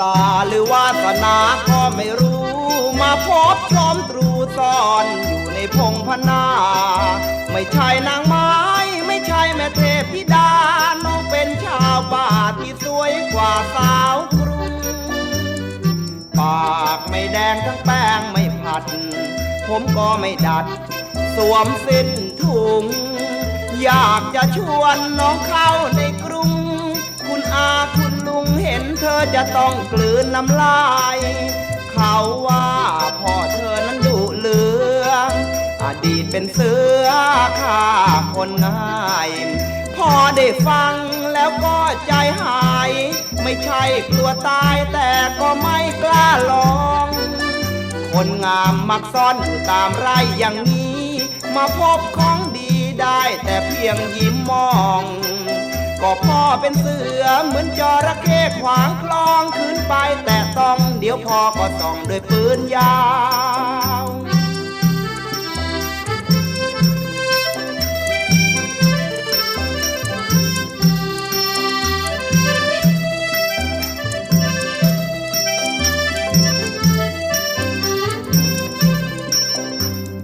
ตาหรือวาสนาก็ไม่รู้ มาพบชมตรูซ่อนอยู่ในพงพนา ไม่ใช่นางไม้ ไม่ใช่แม่เทพธิดา น้องเป็นชาวป่าที่สวยกว่าสาวกรุง ปากไม่แดงทั้งแป้งไม่ผัด ผมก็ไม่ดัด สวมสิ้นถุง อยากจะชวนน้องเข้าในกรุง คุณอาคุณ เห็นเธอจะต้องกลืนน้ำลาย เขาว่าพ่อเธอนั้นดุเหลืองอดีตเป็นเสือฆ่าคนง่ายพอได้ฟังแล้วก็ใจหาย ไม่ใช่กลัวตายแต่ก็ไม่กล้าลอง คนงามมักซ่อนอยู่ตามไร่อย่างนี้ มาพบของดีได้แต่เพียงยิ้มมอง ก็พ่อเป็นเสือเหมือนจระเข้ขวางคลองคืนไปแต่ต้องเดี๋ยวพ่อก็ส่องด้วยปืนยาว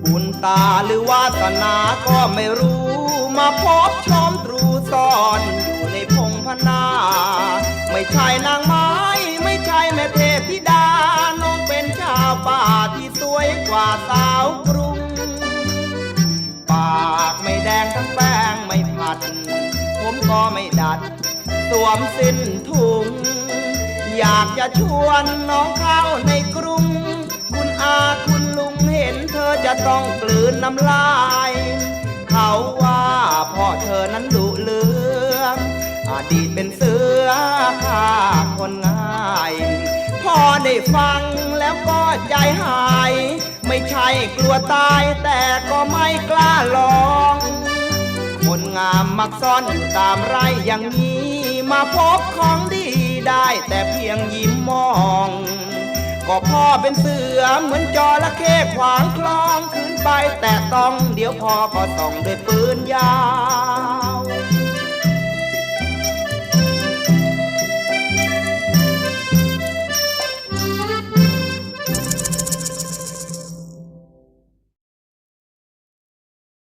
บุญตาหรือวาสนาก็ไม่รู้ มาพบชมตรูซ่อน ไม่ใช่นางไม้ ไม่ใช่แม่เทพธิดา น้องเป็นชาวป่าที่สวยกว่าสาวกรุง ปากไม่แดงทั้งแป้งไม่ผัด ผมก็ไม่ดัด สวมสิ้นถุง อยากจะชวนน้องเข้าในกรุง คุณอาคุณลุงเห็นเธอจะต้องกลืนน้ำลาย เขาว่าพ่อเธอนั้นดุเลืองอดีตเป็นเสือ ฟังแล้วก็ใจหาย ไม่ใช่กลัวตายแต่ก็ไม่กล้าลอง คนงามมักซ่อนอยู่ตามไร่อย่างนี้ มาพบของดีได้แต่เพียงยิ้มมอง ก็พ่อเป็นเสือเหมือนจระเข้ขวางคลองคืนไปแต่ต้องเดี๋ยวพ่อก็ส่องด้วยปืนยา